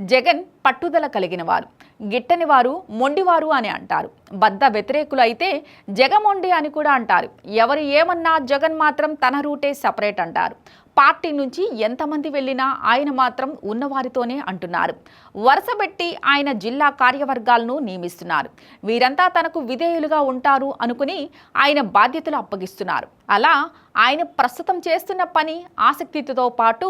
జగన్ పట్టుదల కలిగిన వారు. గిట్టని వారు మొండివారు అని అంటారు. బద్ద వ్యతిరేకులు అయితే జగమొండి అని కూడా అంటారు. ఎవరు ఏమన్నా జగన్ మాత్రం తన రూటే సపరేట్ అంటారు. పార్టీ నుంచి ఎంతమంది వెళ్ళినా ఆయన మాత్రం ఉన్నవారితోనే అంటున్నారు. వరుసబెట్టి ఆయన జిల్లా కార్యవర్గాలను నియమిస్తున్నారు. వీరంతా తనకు విధేయులుగా ఉంటారు అనుకుని ఆయన బాధ్యతలు అప్పగిస్తున్నారు. అలా ఆయన ప్రస్తుతం చేస్తున్న పని ఆసక్తితో పాటు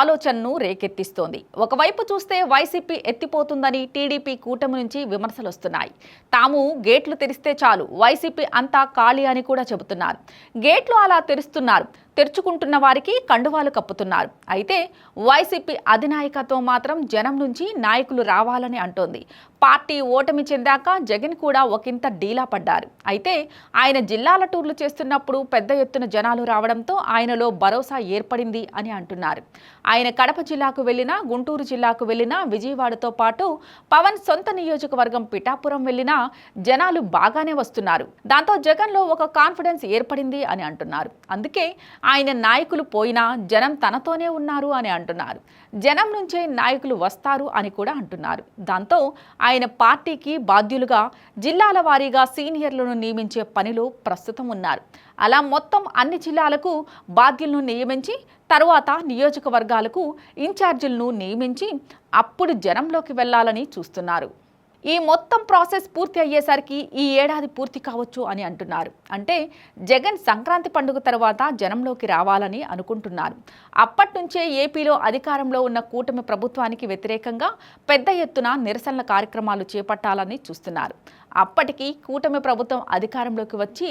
ఆలోచనను రేకెత్తిస్తోంది. ఒకవైపు చూస్తే వైసీపీ ఎత్తిపోతుందని టీడీపీ కూటమి నుంచి విమర్శలు వస్తున్నాయి. తాము గేట్లు తెరిస్తే చాలు వైసీపీ అంతా ఖాళీ అని కూడా చెబుతున్నారు. గేట్లు అలా తెరుస్తున్నారు. తెరుచుకుంటున్న వారికి కండువాలు కప్పుతున్నారు. అయితే వైసీపీ అధినాయకత్వం మాత్రం జనం నుంచి నాయకులు రావాలని అంటోంది. పార్టీ ఓటమి చెందాక జగన్ కూడా ఒకంత డీలా పడ్డారు. అయితే ఆయన జిల్లాల టూర్లు చేస్తున్నప్పుడు పెద్ద ఎత్తున జనాలు రావడంతో ఆయనలో భరోసా ఏర్పడింది అని అంటున్నారు. ఆయన కడప జిల్లాకు వెళ్ళినా గుంటూరు జిల్లాకు వెళ్ళినా విజయవాడతో పాటు పవన్ సొంత నియోజకవర్గం పిఠాపురం వెళ్ళినా జనాలు బాగానే వస్తున్నారు. దాంతో జగన్లో ఒక కాన్ఫిడెన్స్ ఏర్పడింది అని అంటున్నారు. అందుకే ఆయన నాయకులు పోయినా జనం తనతోనే ఉన్నారు అని అంటున్నారు. జనం నుంచే నాయకులు వస్తారు అని కూడా అంటున్నారు. దాంతో ఆయన పార్టీకి బాధ్యులుగా జిల్లాల వారీగా సీనియర్లను నియమించే పనిలో ప్రస్తుతం ఉన్నారు. అలా మొత్తం అన్ని జిల్లాలకు బాధ్యులను నియమించి తరువాత నియోజకవర్గాలకు ఇన్ఛార్జీలను నియమించి అప్పుడు జనంలోకి వెళ్ళాలని చూస్తున్నారు. ఈ మొత్తం ప్రాసెస్ పూర్తి అయ్యేసరికి ఈ ఏడాది పూర్తి కావచ్చు అని అంటున్నారు. అంటే జగన్ సంక్రాంతి పండుగ తర్వాత జనంలోకి రావాలని అనుకుంటున్నారు. అప్పటి నుంచే ఏపీలో అధికారంలో ఉన్న కూటమి ప్రభుత్వానికి వ్యతిరేకంగా పెద్ద ఎత్తున నిరసనల కార్యక్రమాలు చేపట్టాలని చూస్తున్నారు. అప్పటికి కూటమి ప్రభుత్వం అధికారంలోకి వచ్చి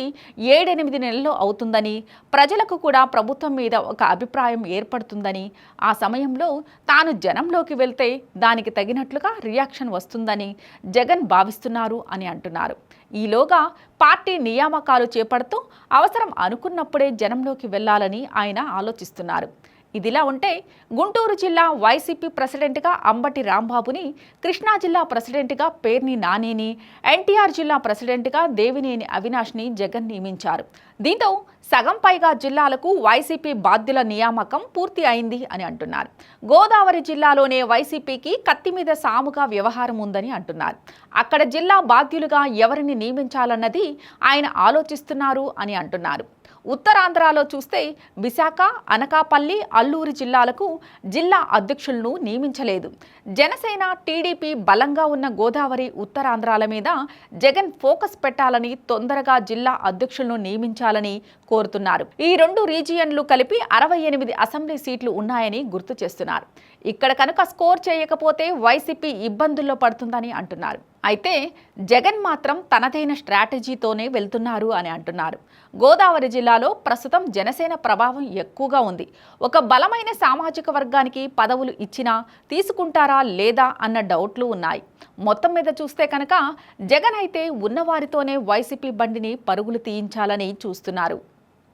ఏడెనిమిది నెలలు అవుతుందని ప్రజలకు కూడా ప్రభుత్వం మీద ఒక అభిప్రాయం ఏర్పడుతుందని ఆ సమయంలో తాను జనంలోకి వెళ్తే దానికి తగినట్లుగా రియాక్షన్ వస్తుందని జగన్ భావిస్తున్నారు అని అంటున్నారు. ఈలోగా పార్టీ నియామకాలు చేపడుతూ అవసరం అనుకున్నప్పుడే జనంలోకి వెళ్ళాలని ఆయన ఆలోచిస్తున్నారు. ఇదిలా ఉంటే గుంటూరు జిల్లా వైసీపీ ప్రెసిడెంట్గా అంబటి రాంబాబుని కృష్ణా జిల్లా ప్రెసిడెంట్గా పేర్ని నానేని ఎన్టీఆర్ జిల్లా ప్రెసిడెంట్గా దేవినేని అవినాష్ని జగన్ నియమించారు. దీంతో సగం పైగా జిల్లాలకు వైసీపీ బాధ్యుల నియామకం పూర్తి అయింది అని అంటున్నారు. గోదావరి జిల్లాలోనే వైసీపీకి కత్తి మీద సాముగా వ్యవహారం ఉందని అంటున్నారు. అక్కడ జిల్లా బాధ్యులుగా ఎవరిని నియమించాలన్నది ఆయన ఆలోచిస్తున్నారు అని అంటున్నారు. ఉత్తరాంధ్రలో చూస్తే విశాఖ అనకాపల్లి అల్లూరి జిల్లాలకు జిల్లా అధ్యక్షులను నియమించలేదు. జనసేన టీడీపీ బలంగా ఉన్న గోదావరి ఉత్తరాంధ్రాల మీద జగన్ ఫోకస్ పెట్టాలని తొందరగా జిల్లా అధ్యక్షులను నియమించాలని కోరుతున్నారు. ఈ రెండు రీజియన్లు కలిపి అరవై ఎనిమిది అసెంబ్లీ సీట్లు ఉన్నాయని గుర్తు చేస్తున్నారు. ఇక్కడ కనుక స్కోర్ చేయకపోతే వైసీపీ ఇబ్బందుల్లో పడుతుందని అంటున్నారు. అయితే జగన్ మాత్రం తనదైన స్ట్రాటజీతోనే వెళ్తున్నారు అని అంటున్నారు. గోదావరి జిల్లాలో ప్రస్తుతం జనసేన ప్రభావం ఎక్కువగా ఉంది. ఒక బలమైన సామాజిక వర్గానికి పదవులు ఇచ్చినా తీసుకుంటారా లేదా అన్న డౌట్లు ఉన్నాయి. మొత్తం మీద చూస్తే కనుక జగన్ అయితే ఉన్నవారితోనే వైసీపీ బండిని పరుగులు తీయించాలని చూస్తున్నారు.